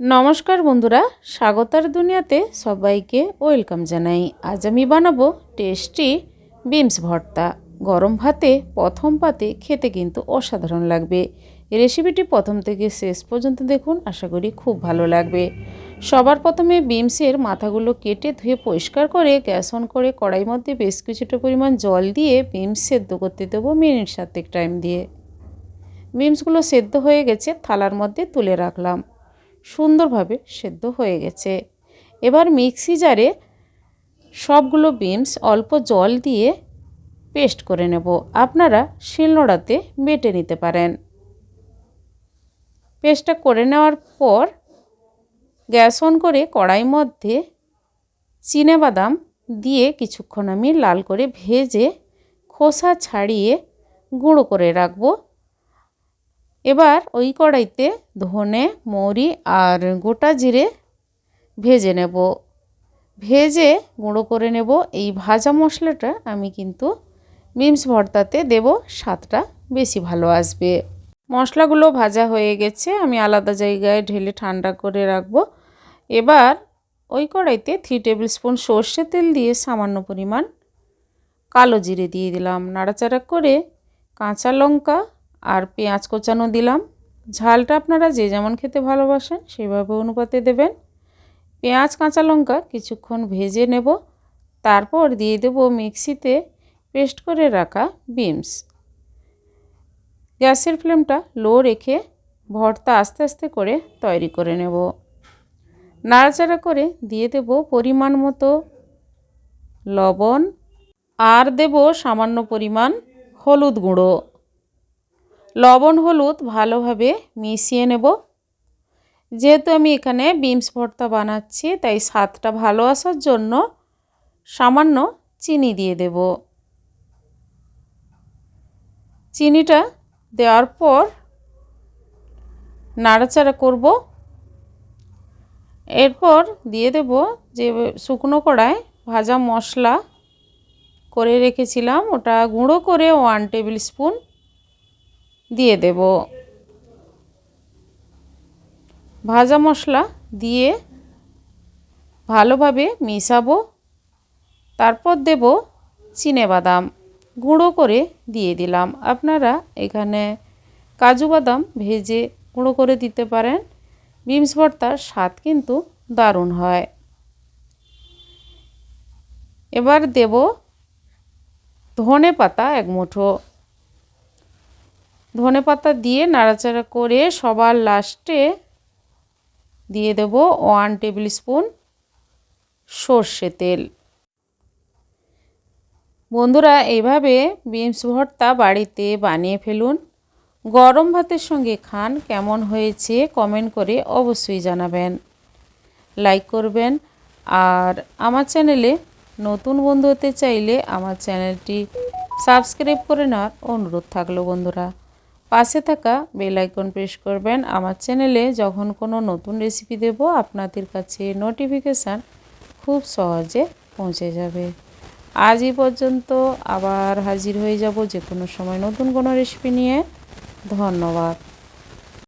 নমস্কার বন্ধুরা, স্বাগতার দুনিয়াতে সবাইকে ওয়েলকাম জানাই। আজ আমি বানাবো টেস্টি বিমস ভর্তা। গরম ভাতে, প্রথম পাতে খেতে কিন্তু অসাধারণ লাগবে। রেসিপিটি প্রথম থেকে শেষ পর্যন্ত দেখুন, আশা করি খুব ভালো লাগবে। সবার প্রথমে বিমসের মাথাগুলো কেটে ধুয়ে পরিষ্কার করে, গ্যাস অন করে কড়াই মধ্যে বেশ কিছুটা পরিমাণ জল দিয়ে বিমস সেদ্ধ করতে দেবো মিনিট সাতেক টাইম দিয়ে। বিমসগুলো সেদ্ধ হয়ে গেছে, থালার মধ্যে তুলে রাখলাম। সুন্দরভাবে সেদ্ধ হয়ে গেছে। এবার মিক্সি জারে সবগুলো বিনস অল্প জল দিয়ে পেস্ট করে নেব। আপনারা শিলনোড়াতে বেটে নিতে পারেন। পেস্টটা করে নেওয়ার পর গ্যাস অন করে কড়াই মধ্যে বাদাম দিয়ে কিছুক্ষণ আমি লাল করে ভেজে খোসা ছাড়িয়ে গুঁড়ো করে রাখব। এবার ওই কড়াইতে ধনে, মৌরি আর গোটা জিরে ভেজে নেব। ভেজে গুঁড়ো করে নেব। এই ভাজা মশলাটা আমি কিন্তু বিমস ভর্তাতে দেব, স্বাদটা বেশি ভালো আসবে। মশলাগুলো ভাজা হয়ে গেছে, আমি আলাদা জায়গায় ঢেলে ঠান্ডা করে রাখব। এবার ওই কড়াইতে থ্রি টেবিল স্পুন সর্ষে তেল দিয়ে সামান্য পরিমাণ কালো জিরে দিয়ে দিলাম। নাড়াচাড়া করে কাঁচা লঙ্কা আর পেঁয়াজ কোচানো দিলাম। ঝালটা আপনারা যে যেমন খেতে ভালোবাসেন সেভাবে অনুপাতে দেবেন। পেঁয়াজ, কাঁচা লঙ্কা কিছুক্ষণ ভেজে নেব। তারপর দিয়ে দেব মিক্সিতে পেস্ট করে রাখা বিমস গ্যাসের ফ্লেমটা লো রেখে ভর্তা আস্তে আস্তে করে তৈরি করে নেব। নাড়াচাড়া করে দিয়ে দেব পরিমাণ মতো লবণ। আর দেব সামান্য পরিমাণ হলুদ গুঁড়ো। লবণ, হলুদ ভালোভাবে মিশিয়ে নেব। যেহেতু আমি এখানে বিমস ভর্তা বানাচ্ছি, তাই স্বাদটা ভালো আসার জন্য সামান্য চিনি দিয়ে দেব। চিনিটা দেওয়ার পর নাড়াচাড়া করব। এরপর দিয়ে দেব যে শুকনো কড়ায় ভাজা মশলা করে রেখেছিলাম, ওটা গুঁড়ো করে ওয়ান টেবিল স্পুন দিয়ে দেব। ভাজা মশলা দিয়ে ভালোভাবে মিশাবো। তারপর দেব বাদাম গুঁড়ো করে দিয়ে দিলাম। আপনারা এখানে কাজু বাদাম ভেজে গুঁড়ো করে দিতে পারেন। বিমস ভর্তার স্বাদ কিন্তু দারুণ হয়। এবার দেব ধনে পাতা এক মুঠো। ধনে পাতা দিয়ে নাড়াচাড়া করে সবার লাস্টে দিয়ে দেব ওয়ান টেবিল স্পুন সর্ষে তেল। বন্ধুরা, এইভাবে বিনস ভর্তা বাড়িতে বানিয়ে ফেলুন। গরম ভাতের সঙ্গে খান, কেমন হয়েছে কমেন্ট করে অবশ্যই জানাবেন। লাইক করবেন। আর আমার চ্যানেলে নতুন বন্ধু হতে চাইলে আমার চ্যানেলটি সাবস্ক্রাইব করে নেওয়ার অনুরোধ থাকল বন্ধুরা। পাশে থাকা বেল আইকন প্রেস করবেন। আমার চ্যানেলে যখন কোনো নতুন রেসিপি দেব, আপনাদের কাছে নোটিফিকেশান খুব সহজে পৌঁছে যাবে। আজ এই পর্যন্ত আবার হাজির হয়ে যাব যে কোনো সময় নতুন কোনো রেসিপি নিয়ে। ধন্যবাদ।